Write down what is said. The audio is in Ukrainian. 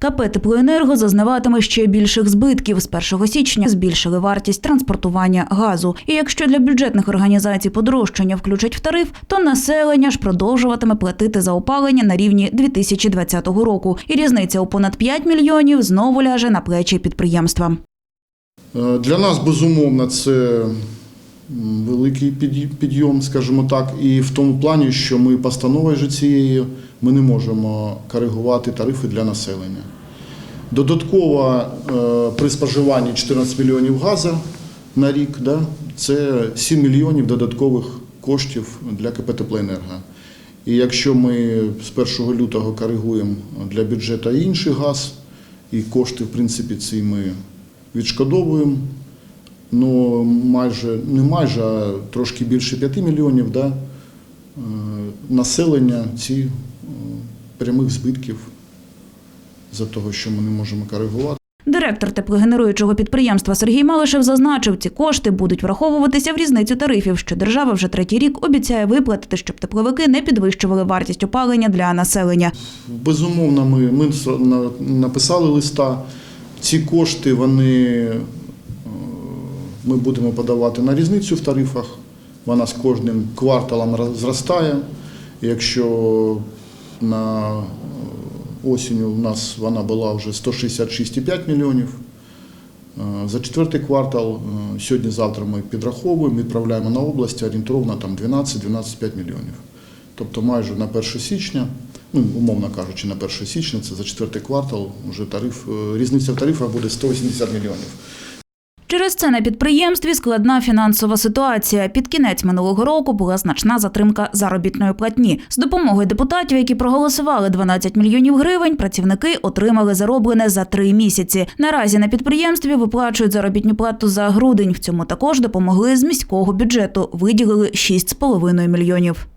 КП «Теплоенерго» зазнаватиме ще більших збитків. З 1 січня збільшили вартість транспортування газу. І якщо для бюджетних організацій подорожчання включать в тариф, то населення ж продовжуватиме платити за опалення на рівні 2020 року. І різниця у понад 5 мільйонів знову ляже на плечі підприємства. Е, Для нас, безумовно, це великий підйом, скажімо так, і в тому плані, що ми постановою же цією ми не можемо коригувати тарифи для населення. Додатково е, при споживанні 14 мільйонів газу на рік, да, це 7 мільйонів додаткових коштів для КП «Теплоенерго». І якщо ми з 1 лютого коригуємо для бюджету інший газ, і кошти, в принципі, ці ми відшкодовуємо, ну майже, не майже, а трошки більше 5 мільйонів, да, е, населення ці е, прямих збитків за того, що ми не можемо коригувати. Директор теплогенеруючого підприємства Сергій Малишев зазначив, ці кошти будуть враховуватися в різницю тарифів, що держава вже третій рік обіцяє виплатити, щоб тепловики не підвищували вартість опалення для населення. Безумовно, ми, ми написали листа. Ці кошти вони, ми будемо подавати на різницю в тарифах. Вона з кожним кварталом зростає. Якщо на е, осінню у нас вона була вже 166,5 мільйонів. е, За четвертий квартал е, сьогодні-завтра ми підраховуємо, відправляємо на область орієнтовно там 12-12,5 мільйонів. Тобто майже на 1 січня, ну умовно кажучи, на 1 січня, це за четвертий квартал, вже тариф, різниця в тарифах буде 180 мільйонів. Через це на підприємстві складна фінансова ситуація. Під кінець минулого року була значна затримка заробітної платні. З допомогою депутатів, які проголосували 12 мільйонів гривень, працівники отримали зароблене за три місяці. Наразі на підприємстві виплачують заробітну плату за грудень. В цьому також допомогли з міського бюджету. Виділили 6,5 мільйонів.